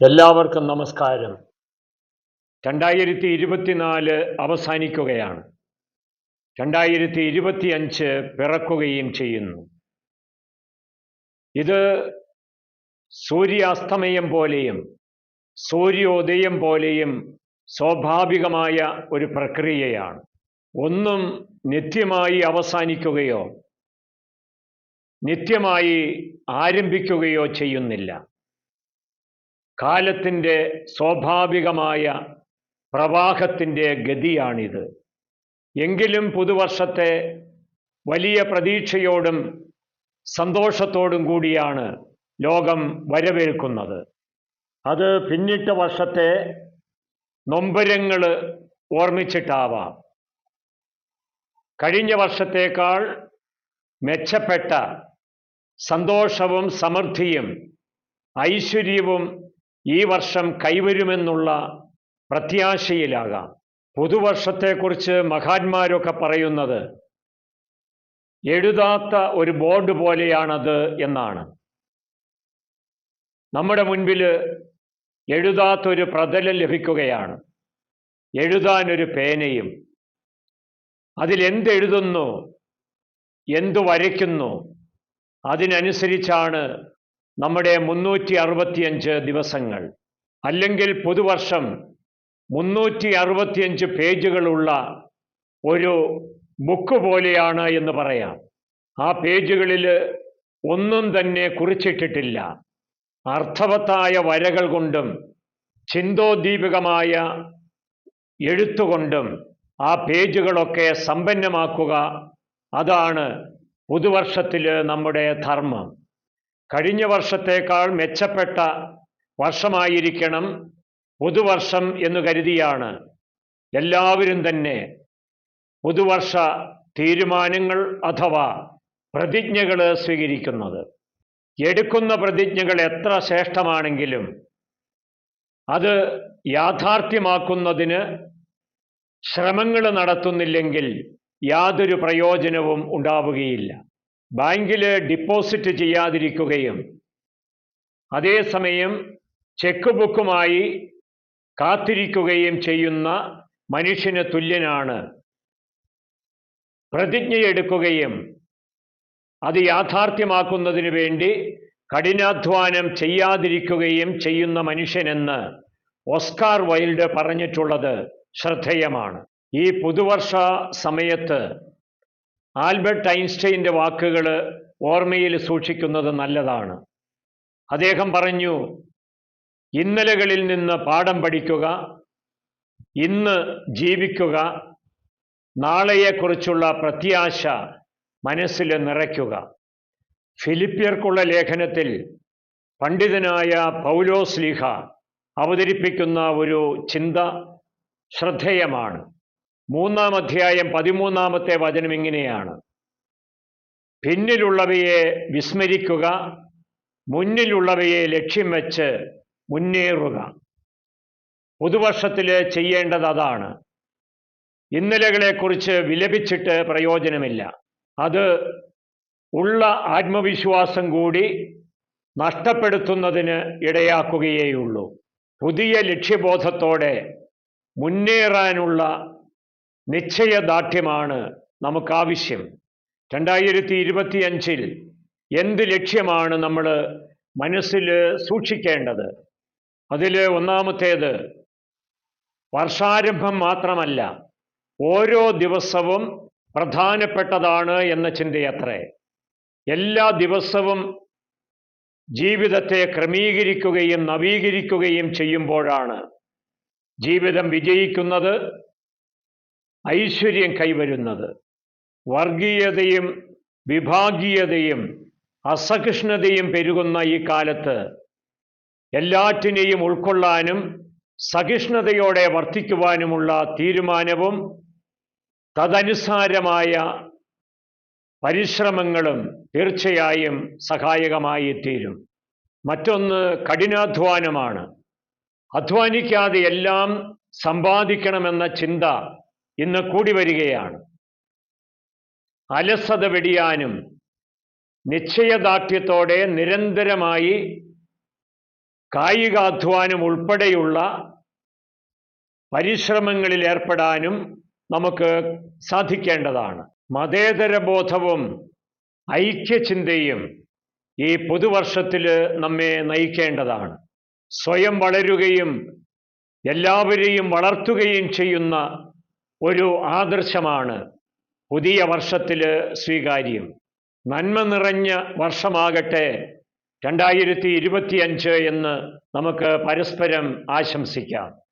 എല്ലാവർക്കും നമസ്കാരം. രണ്ടായിരത്തി ഇരുപത്തിനാല് അവസാനിക്കുകയാണ്. രണ്ടായിരത്തി ഇരുപത്തിയഞ്ച് പിറക്കുകയും ചെയ്യുന്നു. ഇത് സൂര്യാസ്തമയം പോലെയും സൂര്യോദയം പോലെയും സ്വാഭാവികമായ ഒരു പ്രക്രിയയാണ്. ഒന്നും നിത്യമായി അവസാനിക്കുകയോ നിത്യമായി ആരംഭിക്കുകയോ ചെയ്യുന്നില്ല. കാലത്തിന്റെ സ്വാഭാവികമായ പ്രവാഹത്തിന്റെ ഗതിയാണിത്. എങ്കിലും പുതുവർഷത്തെ വലിയ പ്രതീക്ഷയോടും സന്തോഷത്തോടും കൂടിയാണ് ലോകം വരവേൽക്കുന്നത്. അത് പിന്നിട്ട വർഷത്തെ നൊമ്പരങ്ങൾ ഓർമ്മിച്ചിട്ടാവാം. കഴിഞ്ഞ വർഷത്തേക്കാൾ മെച്ചപ്പെട്ട സന്തോഷവും സമൃദ്ധിയും ഐശ്വര്യവും ഈ വർഷം കൈവരുമെന്നുള്ള പ്രത്യാശയിലാകാം. പുതുവർഷത്തെക്കുറിച്ച് മഹാന്മാരൊക്കെ പറയുന്നത് എഴുതാത്ത ഒരു ബോർഡ് പോലെയാണത് എന്നാണ്. നമ്മുടെ മുൻപിൽ എഴുതാത്തൊരു പ്രതലം ലഭിക്കുകയാണ്. എഴുതാനൊരു പേനയും. അതിലെന്തെഴുതുന്നു? എന്തു വരയ്ക്കുന്നു? അതിനനുസരിച്ചാണ് നമ്മുടെ മുന്നൂറ്റി അറുപത്തിയഞ്ച് ദിവസങ്ങൾ. അല്ലെങ്കിൽ പുതുവർഷം മുന്നൂറ്റി അറുപത്തിയഞ്ച് പേജുകളുള്ള ഒരു ബുക്ക് പോലെയാണ് എന്ന് പറയാം. ആ പേജുകളിൽ ഒന്നും തന്നെ കുറിച്ചിട്ടിട്ടില്ല. അർത്ഥവത്തായ വരകൾ കൊണ്ടും ചിന്തോദ്ദീപകമായ എഴുത്തുകൊണ്ടും ആ പേജുകളൊക്കെ സമ്പന്നമാക്കുക അതാണ് പുതുവർഷത്തിൽ നമ്മുടെ ധർമ്മം. കഴിഞ്ഞ വർഷത്തേക്കാൾ മെച്ചപ്പെട്ട വർഷമായിരിക്കണം പുതുവർഷം എന്ന് കരുതിയാണ്. എല്ലാവരും തന്നെ പുതുവർഷ തീരുമാനങ്ങൾ അഥവാ പ്രതിജ്ഞകൾ സ്വീകരിക്കുന്നത്. എടുക്കുന്ന പ്രതിജ്ഞകൾ എത്ര ശ്രേഷ്ഠമാണെങ്കിലും അത് യാഥാർത്ഥ്യമാക്കുന്നതിന് ശ്രമങ്ങൾ നടത്തുന്നില്ലെങ്കിൽ യാതൊരു പ്രയോജനവും ഉണ്ടാവുകയില്ല. ബാങ്കിൽ ഡിപ്പോസിറ്റ് ചെയ്യാതിരിക്കുകയും അതേസമയം ചെക്ക് ബുക്കുമായി കാത്തിരിക്കുകയും ചെയ്യുന്ന മനുഷ്യന് തുല്യനാണ്. പ്രതിജ്ഞയെടുക്കുകയും അത് യാഥാർത്ഥ്യമാക്കുന്നതിന് വേണ്ടി കഠിനാധ്വാനം ചെയ്യാതിരിക്കുകയും ചെയ്യുന്ന മനുഷ്യനെന്ന് ഓസ്കാർ വൈൽഡ് പറഞ്ഞിട്ടുള്ളത് ശ്രദ്ധേയമാണ്. ഈ പുതുവർഷ സമയത്ത് ആൽബർട്ട് ഐൻസ്റ്റൈന്റെ വാക്കുകൾ ഓർമ്മയിൽ സൂക്ഷിക്കുന്നത് നല്ലതാണ്. അദ്ദേഹം പറഞ്ഞു ഇന്നലകളിൽ നിന്ന് പാഠം പഠിക്കുക ഇന്ന് ജീവിക്കുക നാളെയെക്കുറിച്ചുള്ള പ്രത്യാശ മനസ്സിൽ നിറയ്ക്കുക. ഫിലിപ്പിയർക്കുള്ള ലേഖനത്തിൽ പണ്ഡിതനായ പൗലോസ് ലീഹ അവതരിപ്പിക്കുന്ന ഒരു ചിന്ത ശ്രദ്ധേയമാണ്. മൂന്നാം അധ്യായം പതിമൂന്നാമത്തെ വചനം ഇങ്ങനെയാണ്. പിന്നിലുള്ളവയെ വിസ്മരിക്കുക മുന്നിലുള്ളവയെ ലക്ഷ്യം വെച്ച് മുന്നേറുക. പുതുവർഷത്തിൽ ചെയ്യേണ്ടത് അതാണ്. ഇന്നലകളെക്കുറിച്ച് വിലപിച്ചിട്ട് പ്രയോജനമില്ല. അത് ഉള്ള ആത്മവിശ്വാസം കൂടി നഷ്ടപ്പെടുത്തുന്നതിന് ഇടയാക്കുകയേയുള്ളൂ. പുതിയ ലക്ഷ്യബോധത്തോടെ മുന്നേറാനുള്ള നിശ്ചയദാർഢ്യമാണ് നമുക്കാവശ്യം. രണ്ടായിരത്തി ഇരുപത്തി അഞ്ചിൽ എന്ത് ലക്ഷ്യമാണ് നമ്മൾ മനസ്സിൽ സൂക്ഷിക്കേണ്ടത്? അതിൽ ഒന്നാമത്തേത് വർഷാരംഭം മാത്രമല്ല ഓരോ ദിവസവും പ്രധാനപ്പെട്ടതാണ് എന്ന ചിന്തയത്രേ. എല്ലാ ദിവസവും ജീവിതത്തെ ക്രമീകരിക്കുകയും നവീകരിക്കുകയും ചെയ്യുമ്പോഴാണ് ജീവിതം വിജയിക്കുന്നത്. ഐശ്വര്യം കൈവരുന്നത്. വർഗീയതയും വിഭാഗീയതയും അസഹിഷ്ണുതയും പെരുകുന്ന ഈ കാലത്ത് എല്ലാറ്റിനെയും ഉൾക്കൊള്ളാനും സഹിഷ്ണുതയോടെ വർത്തിക്കുവാനുമുള്ള തീരുമാനവും തദനുസാരമായ പരിശ്രമങ്ങളും തീർച്ചയായും സഹായകമായി തീരും മറ്റൊന്ന് കഠിനാധ്വാനമാണ്. അധ്വാനിക്കാതെ എല്ലാം സമ്പാദിക്കണമെന്ന ചിന്ത ഇന്ന് കൂടി വരികയാണ്. അലസത വെടിയാനും നിശ്ചയദാർഢ്യത്തോടെ നിരന്തരമായി കായികാധ്വാനം ഉൾപ്പെടെയുള്ള പരിശ്രമങ്ങളിൽ ഏർപ്പെടാനും നമുക്ക് സാധിക്കേണ്ടതാണ്. മതേതര ബോധവും ഐക്യചിന്തയും ഈ പുതുവർഷത്തിൽ നമ്മെ നയിക്കേണ്ടതാണ്. സ്വയം വളരുകയും എല്ലാവരെയും വളർത്തുകയും ചെയ്യുന്ന ഒരു ആദർശമാണ്. പുതിയ വർഷത്തിൽ സ്വീകാര്യം. നന്മ നിറഞ്ഞ വർഷമാകട്ടെ. രണ്ടായിരത്തി ഇരുപത്തിയഞ്ച് എന്ന് നമുക്ക് പരസ്പരം ആശംസിക്കാം.